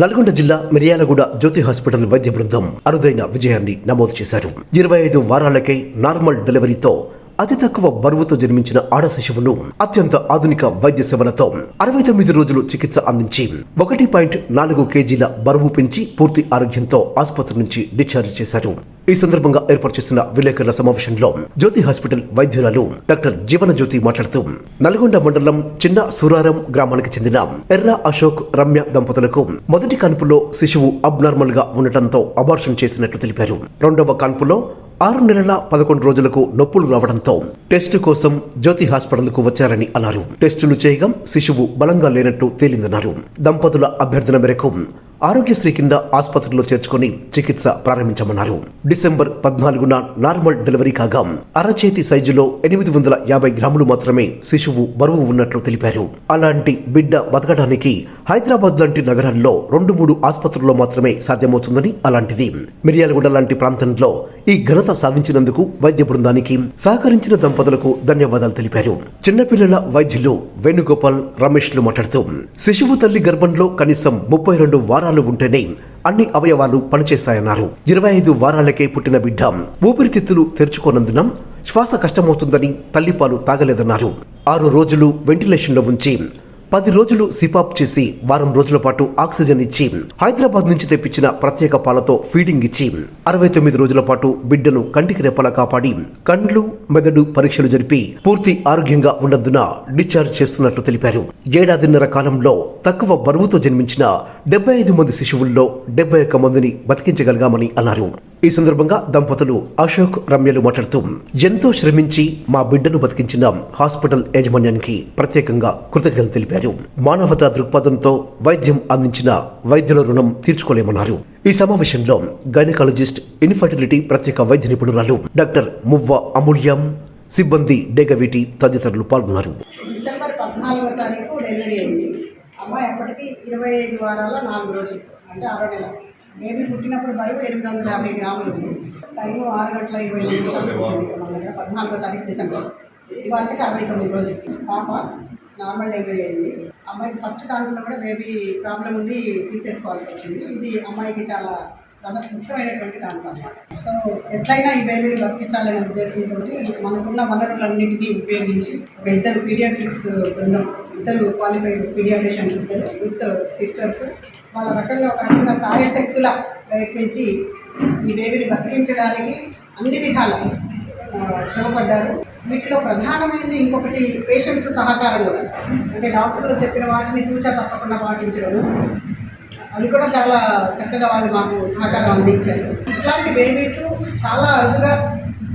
నల్గొండ జిల్లా మిర్యాలగూడ జ్యోతి హాస్పిటల్ వైద్య బృందం అరుదైన విజయాన్ని నమోదు చేశారు. ఇరవై ఐదు వారాలకే నార్మల్ డెలివరీతో అతి తక్కువ బరువుతో జన్మించిన ఆడ శిశువును అత్యంత ఆధునిక వైద్య సేవలతో అరవై తొమ్మిది రోజులు చికిత్స అందించి ఒకటి పాయింట్ నాలుగు కేజీల బరువు పెంచి పూర్తి ఆరోగ్యంతో ఆసుపత్రి నుంచి డిశ్చార్జ్ చేశారు. ఈ సందర్భంగా ఏర్పాటు చేసిన విలేకరుల సమావేశంలో జ్యోతి హాస్పిటల్ వైద్యురాలు డాక్టర్ జీవన జ్యోతి మాట్లాడుతూ నల్గొండ మండలం చిన్న సూరారం గ్రామానికి చెందిన ఎర్ర అశోక్ రమ్య దంపతులకు మొదటి కాన్పులో శిశువు అబ్నార్మల్గా ఉండటంతో అబార్షన్ చేసినట్లు తెలిపారు. రెండవ కాన్పులో ఆరు నెలల పదకొండు రోజులకు నొప్పులు రావడంతో టెస్టు కోసం జ్యోతి హాస్పిటల్కు వచ్చారని అన్నారు. టెస్టులు చేయగా శిశువు బలంగా లేనట్టు తేలిందన్నారు. దంపతుల అభ్యర్థన మేరకు ఆరోగ్యశ్రీ కింద ఆసుపత్రిలో చేర్చుకుని చికిత్స ప్రారంభించమన్నారు. డిసెంబర్ పద్నాలుగున నార్మల్ డెలివరీ కాగా అరచేతి సైజులో ఎనిమిది వందల యాభై గ్రాములు మాత్రమే శిశువు బరువు ఉన్నట్లు తెలిపారు. అలాంటి బిడ్డ బతకడానికి హైదరాబాద్ లాంటి నగరాల్లో రెండు మూడు ఆసుపత్రుల్లో మాత్రమే సాధ్యమవుతుందని అలాంటిది. మిర్యాలగూడ లాంటి ప్రాంతంలో ఈ ఘనత సాధించినందుకు వైద్య బృందానికి సహకరించిన దంపతులకు ధన్యవాదాలు తెలిపారు. చిన్నపిల్లల వైద్యులు వేణుగోపాల్ రమేష్లు మాట్లాడుతూ శిశువు తల్లి గర్భంలో కనీసం ముప్పై రెండు వారాలు ఉంటేనే అన్ని అవయవాలు పనిచేస్తాయన్నారు. ఇరవై ఐదు వారాలకే పుట్టిన బిడ్డ ఊపిరితిత్తులు తెరుచుకోనందున శ్వాస కష్టమవుతుందని తల్లిపాలు తాగలేదన్నారు. ఆరు రోజులు వెంటిలేషన్లో ఉంచి పది రోజులు సిపాప్ చేసి వారం రోజుల పాటు ఆక్సిజన్ ఇచ్చి హైదరాబాద్ నుంచి తెప్పించిన ప్రత్యేక పాలతో ఫీడింగ్ ఇచ్చి అరవై తొమ్మిది రోజుల పాటు బిడ్డను కంటికి రెప్పలా కాపాడి కండ్లు మెదడు పరీక్షలు జరిపి పూర్తి ఆరోగ్యంగా ఉన్నందున డిశ్చార్జ్ చేస్తున్నట్లు తెలిపారు. ఏడాదిన్నర కాలంలో తక్కువ బరువుతో జన్మించిన డెబ్బై ఐదు మంది శిశువుల్లో డెబ్బై ఒక్క మందిని బతికించగలిగామని అన్నారు. ఈ సందర్భంగా దంపతులు అశోక్ రమ్యలు మాట్లాడుతూ ఎంతో శ్రమించి మా బిడ్డను బతికించిన హాస్పిటల్ యాజమాన్యానికి ప్రత్యేకంగా కృతజ్ఞతలు తెలిపారు. మానవతా దృక్పథంతో వైద్యం అందించిన వైద్యుల రుణం తీర్చుకోలేమన్నారు. ఈ సమావేశంలో గైనకాలజిస్ట్ ఇన్ఫర్టిలిటీ ప్రత్యేక వైద్య నిపుణురాలు డాక్టర్ మువ్వ అమూల్యం సిబ్బంది డేగవీటి తదితరులు పాల్గొన్నారు. డిసెంబర్ పద్నాలుగో తారీఖు డెలివరీ అయింది. అమ్మాయి అప్పటికి ఇరవై ఐదు వారాల నాలుగు రోజులు అంటే ఆరో నెల. బేబీ పుట్టినప్పుడు బరువు ఎనిమిది వందల యాభై గ్రాములు ఉంది. టైం ఆరు గంటల ఇరవై నిమిషాలు పద్నాలుగో తారీఖు డిసెంబర్. ఇవాళకి అరవై తొమ్మిది రోజులు. పాప నార్మల్ డెలివరీ అయింది. అమ్మాయికి ఫస్ట్ కాలంలో కూడా బేబీ ప్రాబ్లం ఉంది తీసేసుకోవాల్సి వచ్చింది. ఇది అమ్మాయికి చాలా దాదాపు ముఖ్యమైనటువంటి కారణం అనమాట సో ఎట్లయినా ఈ బేబీని బతికించాలనే ఉద్దేశంతో మనకున్న వనరులన్నింటినీ ఉపయోగించి ఒక ఇద్దరు పీడియాట్రిక్స్ బృందం ఇద్దరు క్వాలిఫైడ్ పీడియాట్రిషియన్స్ ఇద్దరు విత్ సిస్టర్స్ వాళ్ళ రకంగా ఒక రకంగా సాయశక్తుల ప్రయత్నించి ఈ బేబీని బతికించడానికి అన్ని విధాల శ్రమపడ్డారు. వీటిలో ప్రధానమైనది ఇంకొకటి పేషెంట్స్ సహకారం కూడా. అంటే డాక్టర్లు చెప్పిన వాటిని తూచా తప్పకుండా పాటించడం అది కూడా చాలా చక్కగా వాళ్ళు మాకు సహకారం అందించారు. ఇట్లాంటి బేబీస్ చాలా అరుదుగా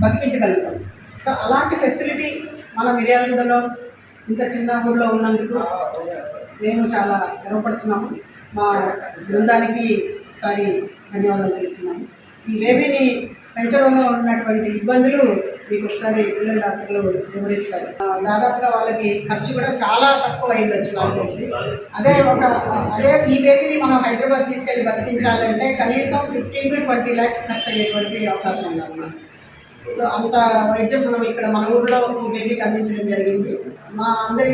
బతికించగలుగుతాం. సో అలాంటి ఫెసిలిటీ మన మిర్యాలగూడలో ఇంత చిన్న ఊర్లో ఉన్నందుకు మేము చాలా గర్వపడుతున్నాము. మా బృందానికి ఒకసారి ధన్యవాదాలు తెలుపుతున్నాము. ఈ బేబీని పెంచడంలో ఉన్నటువంటి ఇబ్బందులు మీకు ఒకసారి పిల్లల డాక్టర్లు వివరిస్తారు. దాదాపుగా వాళ్ళకి ఖర్చు కూడా చాలా తక్కువ అయిండొచ్చు వాళ్ళకి తెలిసి అదే ఒక అదే ఈ బేబీని మనం హైదరాబాద్ తీసుకెళ్ళి బతికించాలంటే కనీసం ఫిఫ్టీన్ టు ట్వంటీ ల్యాక్స్ ఖర్చు అయ్యేటువంటి అవకాశం ఉందన్నమాట. సో అంత వైద్యం మనం ఇక్కడ మన ఊళ్ళో ఈ బేబీకి అందించడం జరిగింది. మా అందరి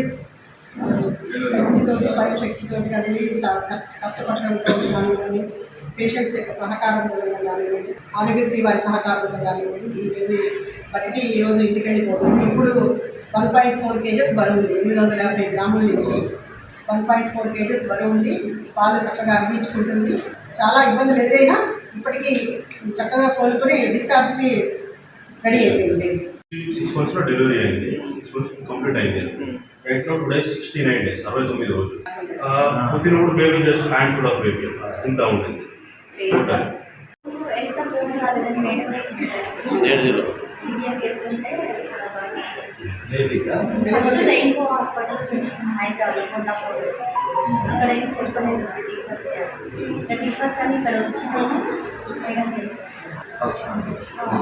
శక్తితోటి స్వయం శక్తితోటి కానీ కష్టపడడంతో కానివ్వండి పేషెంట్స్ యొక్క సహకారంతో కానివ్వండి ఆరోగ్యశ్రీ వారి సహకారంతో కానివ్వండి ఈ బతికి ఈరోజు ఇంటికి వెళ్ళిపోతుంది. ఇప్పుడు వన్ పాయింట్ ఫోర్ కేజెస్ బరువు ఉంది. ఎనిమిది వందల యాభై గ్రాముల నుంచి వన్ పాయింట్ ఫోర్ కేజెస్ బరువు ఉంది. పాలు చక్కగా అందించుకుంటుంది చాలా ఇబ్బందులు ఎదురైనా ఇప్పటికీ చక్కగా కోలుకొని డిశ్చార్జ్కి రెడీ అయిపోయింది. సిక్స్ మంత్స్లో డెలివరీ అయింది. సిక్స్ మంత్స్ కంప్లీట్ అయింది. వెయిట్లో two days sixty nine days అరవై తొమ్మిది రోజులు. ఆ, పుట్టినప్పుడు baby just handful of baby ఇంత ఉంటుంది? టోటల్ అక్కడ ఏం చెప్పలేదు ఇక్కడ ఫస్ట్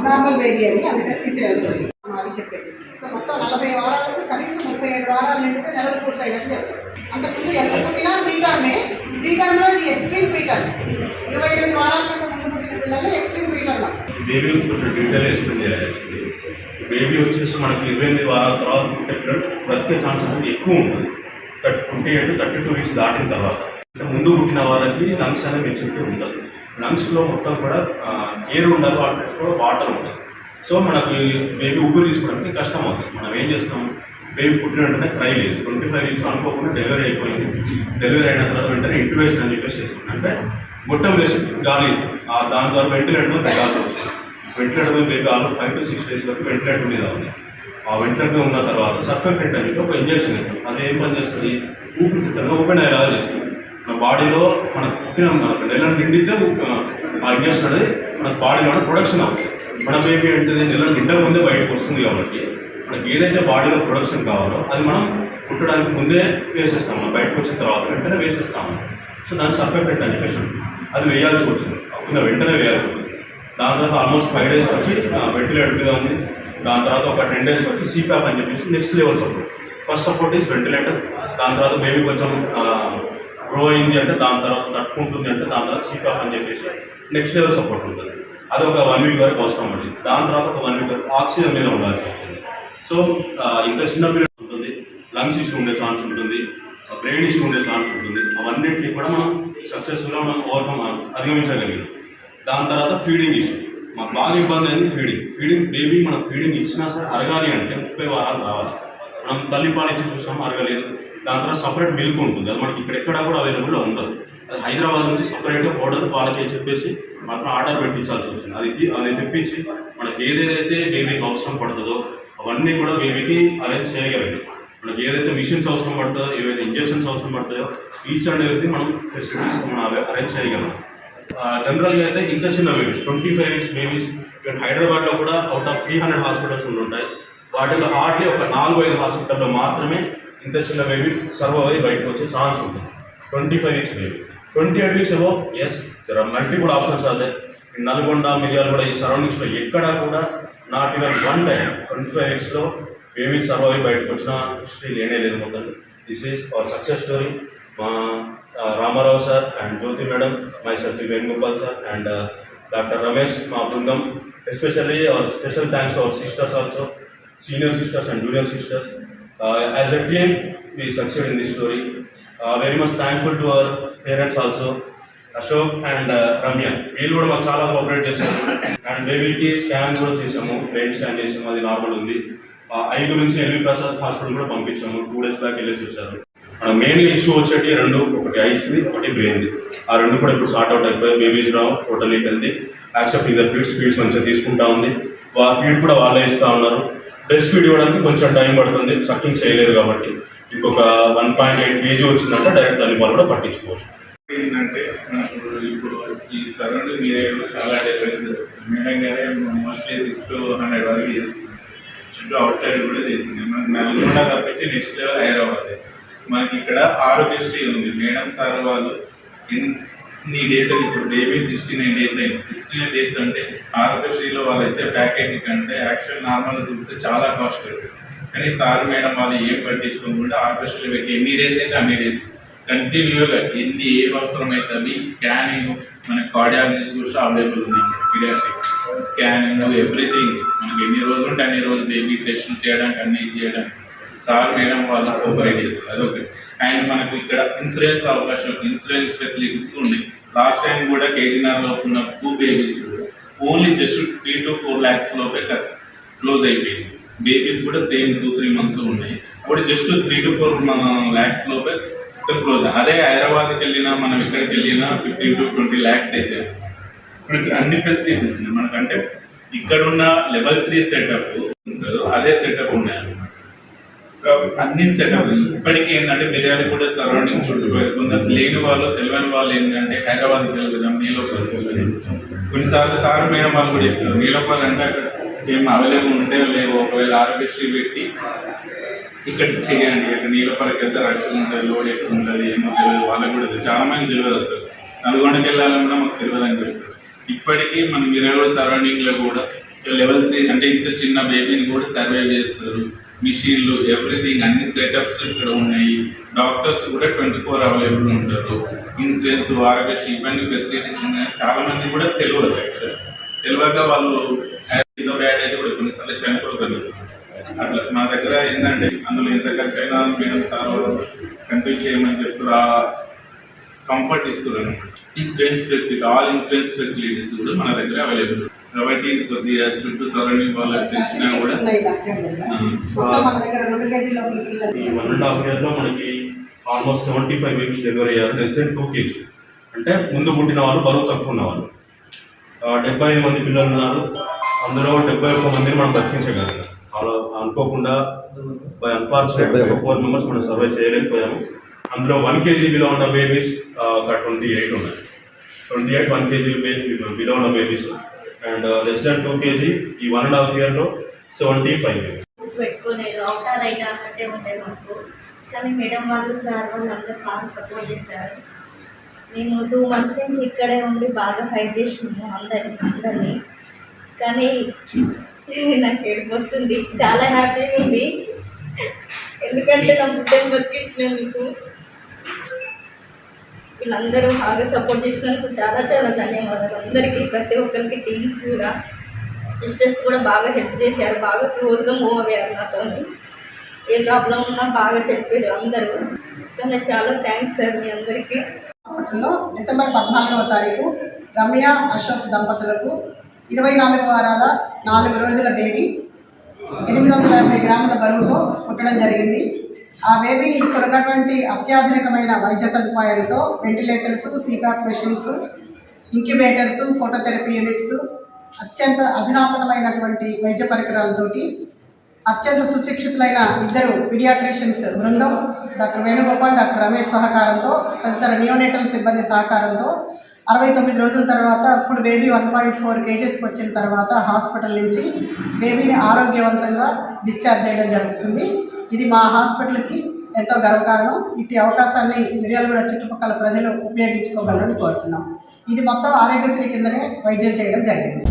నార్మల్ బేబీ అని అందుకని తీసేయాల్సి వచ్చింది. అని చెప్పేది. సో మొత్తం నలభై వారాలకు కనీసం ముప్పై ఏడు వారాలు నిండితే నెలలు పూర్తయినట్టు చెప్తారు అంతకుముందు ఎంత పుట్టినా ప్రీటర్మే. ప్రీటర్మ్లో ఇది ఎక్స్ట్రీమ్ ప్రీటర్మ్. ఇరవై ఎనిమిది వారాల కంటే ముందు పుట్టిన పిల్లలు ఎక్స్ట్రీమ్ ప్రీటర్మ్. బేబీ కొంచెం డీటెయిల్ ఎక్స్ప్లెయిన్ చేయాలి యాక్చువల్లీ. బేబీ వచ్చేసి మనకి ఇరవై ఎనిమిది వారాల తర్వాత పుట్టే పిల్లలు బ్రతికే ఛాన్స్ అనేది ఎక్కువ ఉంటుంది. Thirty twenty eight thirty two weeks దాటిన తర్వాత. ముందు పుట్టిన వాళ్ళకి లంగ్స్ అనేది మెచ్యూరిటీ ఉంటుంది. లంగ్స్లో మొత్తం కూడా ఎయిర్ ఉండాలి వాటర్ కూడా వాటర్ ఉంటుంది సో మనకి బేబీ ఊపిరి తీసుకోవడానికి కష్టం అవుతుంది. మనం ఏం చేస్తాం? బేబీ పుట్టిన వెంటనే క్రై లేదు. ట్వంటీ ఫైవ్ వీక్స్ అనుకోకుండా డెలివరీ అయిపోయింది. డెలివరీ అయిన తర్వాత వెంటనే ఇంటివేషన్ అని చెప్పేసి చేస్తుంది అంటే గొట్టం వేసి గాలి ఇస్తుంది ఆ దాని ద్వారా వెంటిలేటర్ గాలి వస్తుంది. వెంటిలేటర్ మీద baby already five to six days వరకు వెంటిలేటర్ మీద ఉంది. ఆ వెంటిలేటర్ ఉన్న తర్వాత సర్ఫెక్టెంట్ అని చెప్పి ఒక ఇంజెక్షన్ ఇస్తాం అది ఏం పని చేస్తుంది? ఊపిరితిత్తంగా ఓపెన్ అయ్యేలా చేస్తుంది. మన బాడీలో మనకు పుట్టిన నెల నిండితే ఆ ఇంజక్షన్ అనేది మన బాడీలో ప్రొడక్షన్ అవుతుంది. మనం ఏమి అంటే నెల నిండక ముందే బయటకు వస్తుంది కాబట్టి మనకి ఏదైతే బాడీలో ప్రొడక్షన్ కావాలో అది మనం పుట్టడానికి ముందే వేసేస్తాం. మనం బయటకు వచ్చిన తర్వాత వెంటనే వేసేస్తాము. సో దాని సర్ఫెక్టెంట్ అని చెప్పేసి అది వేయాల్సి వచ్చింది. అప్పుడు వెంటనే వేయాల్సి వచ్చింది. దాని తర్వాత ఆల్మోస్ట్ ఫైవ్ డేస్ వచ్చి వెంటిలేటర్ మీద ఉంది. దాని తర్వాత ఒక టెన్ డేస్ వరకు సీప్యాప్ అని చెప్పేసి next level support first support is ventilator దాని తర్వాత బేబీ కొంచెం గ్రో అయింది అంటే దాని తర్వాత తట్టుకుంటుంది అంటే దాని తర్వాత సీప్యాప్ అని చెప్పేసి నెక్స్ట్ లెవెల్ సపోర్ట్ ఉంటుంది. అది ఒక వన్ వీక్ వరకు అవసరం ఉంది దాని తర్వాత ఒక వన్ వీక్ వరకు ఆక్సిజన్ మీద ఉండాల్సి వస్తుంది సో ఇంత చిన్న పీరియడ్ ఉంటుంది. లంగ్స్ ఇష్యూ ఉండే ఛాన్స్ ఉంటుంది. బ్రెయిన్ ఇష్యూ ఉండే ఛాన్స్ ఉంటుంది. అవన్నిటిని కూడా మనం సక్సెస్ఫుల్గా మనం ఓవర్కమ్ అధిగమించగలిగాం. దాని తర్వాత ఫీడింగ్ ఇష్యూ మాకు బాగా ఇబ్బంది అయింది ఫీడింగ్ ఫీడింగ్ బేబీ మనం ఫీడింగ్ ఇచ్చినా సరే అరగాలి అంటే ముప్పై వారాలు రావాలి. మనం తల్లిపాలు ఇచ్చి చూసాం అరగలేదు. దాని తర్వాత సపరేట్ మిల్క్ ఉంటుంది. అది మనకి ఇక్కడెక్కడ కూడా అవైలబుల్లో ఉండదు. అది హైదరాబాద్ నుంచి సపరేట్గా పౌడర్ వాళ్ళకి చెప్పేసి మాత్రం ఆర్డర్ పెట్టించాల్సి వచ్చింది. అది అది తెప్పించి మనకి ఏదైతే బేబీకి అవసరం పడుతుందో అవన్నీ కూడా బేబీకి అరేంజ్ చేయగలిగాం మనకి ఏదైతే మిషన్స్ అవసరం పడుతుందో ఏవైతే ఇంజెక్షన్స్ అవసరం పడతాయో ఈచ్ అండ్ ఎవ్రీ మనం ఫెసిలిటీస్ మనం అరేంజ్ చేయగలం. జనరల్గా అయితే ఇంత చిన్న babies twenty five years babies ఇక్కడ హైదరాబాద్లో కూడా out of three hundred hospitals ఉంటాయి వాటిలో హార్డ్లీ ఒక నాలుగు ఐదు హాస్పిటల్లో మాత్రమే ఇంత చిన్న బేబీ సర్వ్ అయ్యి బయటకు వచ్చే ఛాన్స్ ఉంటుంది. Twenty five weeks baby twenty eight weeks ఏవో as there are multiple options అదే నల్గొండ మిర్యాల కూడా ఈ సరౌండింగ్స్లో ఎక్కడా కూడా not even one time twenty five వీక్స్లో baby survive అయ్యి బయటకు వచ్చిన హిస్టరీ లేనే లేదు మొత్తం. This is our success story మా Ramarao sir and Jyothi madam my Satya Venugopal sir and doctor Ramesh మా బృందం. Especially our special thanks our sisters also senior sisters and junior sisters Uh, as a team, we succeed in this story. Uh, very much thankful to our parents also, Ashok and Ramya వీళ్ళు కూడా మాకు చాలా cooperate చేశారు. And బేబీకి scan కూడా చేసాము brain scan చేసాము అది నార్మల్ ఉంది. ఐదు నుంచి గురించి ఎల్వి ప్రసాద్ హాస్పిటల్ కూడా పంపించాము. టూ డేస్ బ్యాక్ వెళ్ళేసి వచ్చారు. మన మెయిన్ ఇష్యూ వచ్చేటి రెండు ఒకటి ఐస్ది ఒకటి బ్రెయిన్ది ఆ రెండు కూడా ఇప్పుడు సార్ట్ అవుట్ అయిపోయి babies Rao totally healthy accepting the feeds feeds మంచిగా తీసుకుంటా ఉంది. ఆ ఫీడ్ కూడా వాళ్ళే ఇస్తూ ఉన్నారు. బ్రెస్ట్ ఫీడ్ ఇవ్వడానికి కొంచెం టైం పడుతుంది. సక్కింగ్ చేయలేరు కాబట్టి. ఇంకొక వన్ పాయింట్ ఎయిట్ కేజీ వచ్చిందంటే డైరెక్ట్ తల్లిపాలు కూడా పట్టించుకోవచ్చు. ఏంటంటే ఇప్పుడు ఈ సరౌండింగ్ ఏరియాలో చాలా డెవలప్ మేడం గారే మోస్ట్లీ సిక్స్ టు హండ్రెడ్ వరకు చేస్తుంది చుట్టూ అవుట్ సైడ్ కూడా చేస్తుంది మనకి నల్గొండ తప్పించి నెక్స్ట్ లెవెల్ హైదరాబాద్. మనకి ఇక్కడ ఆరోగ్యశ్రీ ఉంది. మేడం సార్ వాళ్ళు నీ డేస్ అని ఇప్పుడు బేబీ సిక్స్టీ నైన్ డేస్ అయింది. సిక్స్టీ నైన్ డేస్ అంటే ఆరోగ్యశ్రీలో వాళ్ళు ఇచ్చే ప్యాకేజీ కంటే యాక్చువల్ నార్మల్గా చూస్తే చాలా కాస్ట్ అవుతుంది కానీ సార్ మేడం వాళ్ళు ఏం పట్టించుకోకుండా ఆరోగ్యశ్రీలో పెట్టి ఎన్ని డేస్ అయితే అన్ని డేస్ కంటిన్యూగా ఎన్ని ఏం అవసరం అవుతుంది స్కానింగ్ మన కార్డియాలజిస్ట్ కూడా అవైలబుల్ ఉంది. పీడియాట్రిక్ స్కానింగ్ ఎవ్రీథింగ్ మనకి ఎన్ని రోజులు ఉంటే అన్ని రోజులు బేబీ టెస్ట్ చేయడానికి అన్ని చేయడానికి. సార్ మేడం వాళ్ళ కోఆపరేట్ చేస్తారు అదొకటి. అండ్ మనకు ఇక్కడ ఇన్సూరెన్స్ అవకాశం ఇన్సూరెన్స్ ఫెసిలిటీస్ ఉన్నాయి. లాస్ట్ టైం కూడా కేజీఆర్లో ఉన్న two babies only just three to four lakhs లోపే క్లోజ్ అయిపోయింది. బేబీస్ కూడా సేమ్ టూ త్రీ మంత్స్ ఉన్నాయి. అప్పుడు just three to four lakhs లోపే క్లోజ్ అదే హైదరాబాద్కి వెళ్ళినా మనం ఎక్కడికి వెళ్ళినా ఫిఫ్టీన్ టు ట్వంటీ ల్యాక్స్ అయితే మనకి అన్ని ఫెసిలిటీస్ ఉన్నాయి. మనకంటే ఇక్కడున్న లెవెల్ త్రీ సెటప్ అదే సెటప్ ఉన్నాయి కాబట్టి అన్ని సెటప్. ఇప్పటికీ ఏంటంటే మిర్యాల కూడా సరౌండింగ్ చుట్టుపక్కల కొందరు లేని వాళ్ళు తెలియని వాళ్ళు ఏంటంటే హైదరాబాద్కి వెళ్దాం నీలోపలికి వెళ్దాం. కొన్నిసార్లు సార్ మేడం వాళ్ళు కూడా చెప్తారు నీలోపల్ అంటే అక్కడ ఏం అవైలబుల్ ఉంటే లేవు. ఒకవేళ ఆరోగ్యశ్రీ పెట్టి ఇక్కడ చేయండి. అక్కడ నీలోపలికి వెళ్తే రష్ ఉంటుంది లోడ్ ఎక్కువ ఉంటుంది ఏమో తెలియదు. వాళ్ళకి కూడా చాలా మంది తెలియదు అసలు. నల్గొండకి వెళ్ళాలన్నా మాకు తెలియదు అని చెప్తారు. ఇప్పటికీ మన మిర్యాల సరౌండింగ్లో కూడా లెవెల్ త్రీ అంటే ఇంత చిన్న బేబీని కూడా సర్వే చేస్తారు. మిషన్లు ఎవ్రీథింగ్ అన్ని సెటప్స్ ఇక్కడ ఉన్నాయి. డాక్టర్స్ కూడా ట్వంటీ ఫోర్ అవైలబుల్ ఉంటారు. ఇన్సూరెన్స్ ఆరోగ్యశ్రీ ఇవన్నీ ఫెసిలిటీస్ ఉన్నాయి. చాలా మంది కూడా తెలియదు యాక్చువల్ తెలియక వాళ్ళు ఏదో బ్యాడ్ అయితే కూడా కొన్నిసార్లు చనిపోగలరు అట్లా మా దగ్గర ఏంటంటే అందులో ఎంత ఖర్చు అయినా మేడం సార్ కంటిన్యూ చేయమని చెప్తారు. ఆ కంఫర్ట్ ఇస్తున్నారు. Insurance facility all insurance facilities కూడా మన దగ్గర అవైలబుల్ కాబట్టి కొద్దిగా చుట్టూ సరౌండింగ్ వాళ్ళకి తెలిసినా కూడా ఈ వన్ అండ్ హాఫ్ ఇయర్లో మనకి almost seventy five babies delivery అయ్యారు లెస్ దెన్ టూ కేజీ. అంటే ముందు పుట్టిన వాళ్ళు బరువు తక్కువ ఉన్న వాళ్ళు. ఆ, డెబ్బై ఐదు మంది పిల్లలు ఉన్నారు. అందులో డెబ్బై ఒక్క మందిని మనం బతికించగలిగాం అలా అనుకోకుండా బై అన్ఫార్చునేట్ ఒక ఫోర్ మెంబర్స్ మనం సర్వే చేయలేకపోయాము. అందులో వన్ కేజీ బిలో ఉన్న బేబీస్ ఒక ట్వంటీ ఎయిట్ ఉన్నాయి. Twenty eight one KG below ఉన్న babies and less than two KG ఈ వన్ అండ్ హాఫ్ ఇయర్లో సెవెంటీ ఫైవ్ బేబీస్ బుక్స్ పెట్టుకోలేదు అవుటా అయినా అన్నట్టే ఉండే మాకు. కానీ మేడం వాళ్ళు సార్ వాళ్ళు అందరూ బాగా సపోర్ట్ చేశారు. నేను టూ మంత్స్ నుంచి ఇక్కడే ఉండి బాగా ఫైట్ చేసినాము అందరిని అందరినీ. కానీ నాకు ఏడుపు వస్తుంది. చాలా హ్యాపీగా ఉంది. ఎందుకంటే నా బిడ్డను మీకు వీళ్ళందరూ బాగా సపోర్ట్ చేసినందుకు చాలా చాలా ధన్యవాదాలు. అందరికీ ప్రతి ఒక్కరికి టీం కూడా సిస్టర్స్ కూడా బాగా హెల్ప్ చేశారు బాగా క్లోజ్గా మూవ్ అయ్యారు నాతో ఏ ప్రాబ్లం ఉన్నా బాగా చెప్పారు అందరూ. కానీ చాలా థ్యాంక్స్ సార్ మీ అందరికీ. హాస్పిటల్లో డిసెంబర్ పద్నాలుగవ తారీఖు రమ్య అశోక్ దంపతులకు ఇరవై నాలుగు వారాల నాలుగు రోజుల బేబీ ఎనిమిది వందల యాభై గ్రాముల బరువుతో పుట్టడం జరిగింది. ఆ బేబీని ఇక్కడ ఉన్నటువంటి అత్యాధునికమైన వైద్య సదుపాయాలతో ventilators CPAP machines incubators phototherapy units అత్యంత అధునాతనమైనటువంటి వైద్య పరికరాలతోటి అత్యంత సుశిక్షితులైన ఇద్దరు పీడియాట్రిషియన్స్ బృందం డాక్టర్ వేణుగోపాల్ డాక్టర్ రమేష్ సహకారంతో తదితర నియోనేటల్ సిబ్బంది సహకారంతో అరవై తొమ్మిది రోజుల తర్వాత ఇప్పుడు బేబీ వన్ పాయింట్ ఫోర్ కేజెస్కి వచ్చిన తర్వాత హాస్పిటల్ నుంచి బేబీని ఆరోగ్యవంతంగా డిశ్చార్జ్ చేయడం జరుగుతుంది. ఇది మా హాస్పిటల్కి ఎంతో గర్వకారణం. ఇట్టి అవకాశాన్ని మిర్యాలగూడ చుట్టుపక్కల ప్రజలు ఉపయోగించుకోగలరని కోరుతున్నాం. ఇది మొత్తం ఆరోగ్యశ్రీ కిందనే వైద్యం చేయడం జరిగింది.